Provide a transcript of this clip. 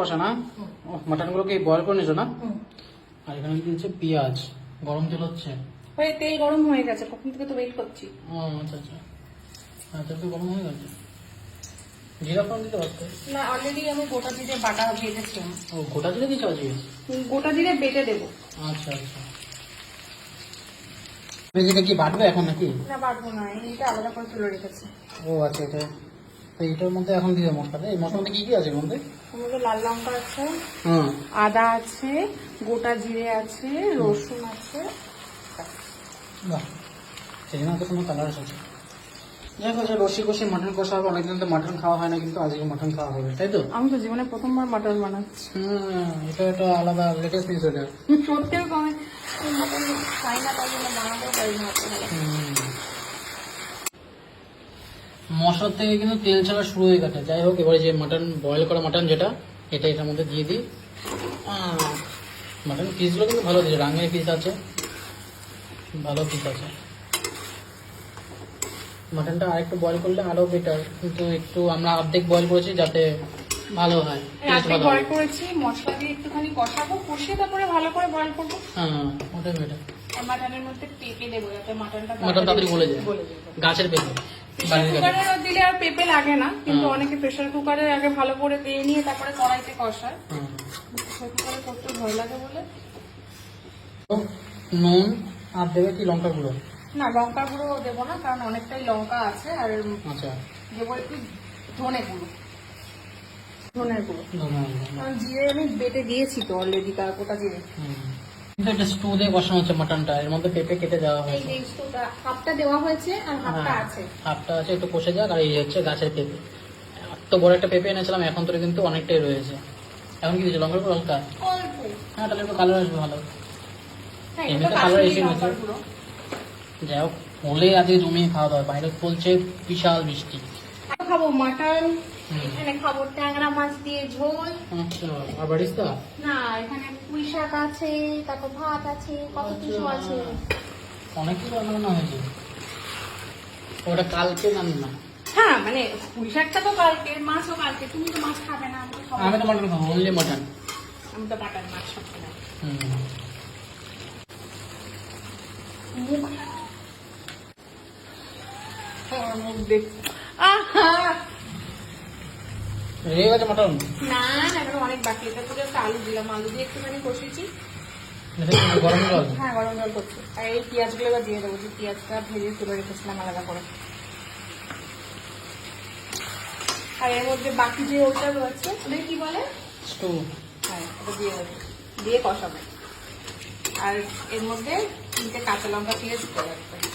কষা না? মাটন গুলোকে বয়ল করে নিছো না? আর এখানে দিয়েছে পেঁয়াজ। গরম তেল হচ্ছে। তেল গরম হয়ে গেছে কখন থেকে তো ওয়েট করছি। ও আচ্ছা আচ্ছা। তো গরম হয়ে গেছে। জিরা ফোড়ন দিতে পারতে? না অলরেডি আমি গোটা জিরে বাটা বেটেছিলাম ও গোটা জিরে দিয়েছ আজকে? গোটা জিরে বেটে দেবো। আচ্ছা আচ্ছা। এটা কি বাটবে এখন নাকি? না বাটবো না এইটা আলাদা করে তুলে রেখেছি। ও আচ্ছা এটা তো এটার মধ্যে এখন দিয়ে মশলাটা। এই মধ্যে কি কি আছে মধ্যে মধ্যে লাল লঙ্কা আছে হুম। আদা আছে গোটা জিরে আছে রসুন আছে। বাহ। সেই জন্য এত সুন্দর কালার এসেছে। যাই হোক রসি কষি মাটন কষা হবে। অনেকদিন তো মাটন খাওয়া হয় না কিন্তু আজকে মাটন খাওয়া হবে তাই তো? আমি তো জীবনে প্রথমবার মাটন বানাচ্ছি। হুম এটা একটা আলাদা লেটেস্ট নিউজ এটা। সত্যিও কমে মাটন খাই না তাই জন্য বানাতেও পারি না। মশলার থেকে কিন্তু তেল ছাড়া শুরু হয়ে গেছে। যাই হোক এবারে যে মাটন বয়েল করা মাটন যেটা এটা এটার মধ্যে দিয়ে দিই। মাটন পিসগুলো কিন্তু ভালো দিয়েছে রাঙের পিস আছে। ভালো পিস আছে। মাটনটা আরেকটু বয়েল করলে আরও বেটার কিন্তু একটু আমরা অর্ধেক বয়েল করেছি যাতে ভালো হয় taste বয়েল করেছি মশলা দিয়ে একটুখানি কষাবো কষিয়ে তারপরে ভালো করে বয়েল করব। হ্যাঁ ওটাই বেটার মাটনের মধ্যে পেঁপে দেবো যাতে মাটনটা মাটন তাড়াতাড়ি গলে যায়। গাছের পেঁপে। কুকারে দিলে আর পেঁপে লাগে না কিন্তু অনেকে প্রেশার কুকারে আগে ভালো করে দিয়ে নিয়ে তারপরে কড়াইতে কষায়। প্রেশার কুকারে করতে ভয় লাগে বলে। নুন আর দেবে কি লঙ্কা গুঁড়ো? না লঙ্কা গুঁড়ো দেবো না কারণ অনেকটাই লঙ্কা আছে আর আচ্ছা। দেবো একটু ধনে গুঁড়ো। ধনের গুঁড়ো। কারণ জিরে আমি বেটে দিয়েছি তো অলরেডি তার গোটা জিরে। হুম। এটা স্টু দিয়ে বসানো হচ্ছে মাটনটা এর মধ্যে পেঁপে কেটে দেওয়া এই হয়েছে। যে স্টোটা হাফটা দেওয়া হয়েছে আর হাফটা হ্যাঁ, আছে। হাফটা আছে একটু কষে যাক আর এই হচ্ছে গাছের পেঁপে। এত বড় একটা পেঁপে এনেছিলাম এখন তো কিন্তু অনেকটাই রয়েছে। এখন কি লঙ্কার হালকা? হ্যাঁ তাহলে একটু কালার আসবে ভালো। হ্যাঁ এসে গেছে। যাই হোক হলে আজকে জমিয়ে খাওয়া দাওয়া বাইরে চলছে বিশাল বৃষ্টি। খাব মাটন। এখানে খাব ট্যাংরা মাছ দিয়ে ঝোল। আচ্ছা আর বাড়িস তো না এখানে পুঁই শাক আছে তারপর ভাত আছে কত কিছু আচ্ছা। আছে। অনেক কিছু রান্না হয়েছে ওটা কালকে রান্না হ্যাঁ মানে পুঁই শাকটা তো কালকে মাছও কালকে তুমি তো মাছ খাবে না আমি তো খাব। আমি তো মাটন খাব অনলি মাটন আমি তো বাটার মাছ সব খাই। মুখ মুখ দেখ আহা! রেগে গেছে মাটন? না না এখন অনেক বাকি। এটা একটা আলু দিলাম। আলু দিয়ে একটুখানি গরম জল? হ্যাঁ গরম জল করছি। আর এই পেঁয়াজগুলো এবার দিয়ে দেবো। যে পেঁয়াজটা ভেজে তুলে রেখেছিলাম আলাদা করে। আর এর মধ্যে বাকি যে ওটা রয়েছে কি বলে? স্টু। হ্যাঁ ওটা দিয়ে দেবো। দিয়ে কষাবো। আর এর মধ্যে তিনটে কাঁচা লঙ্কা দিয়ে করে লাগবে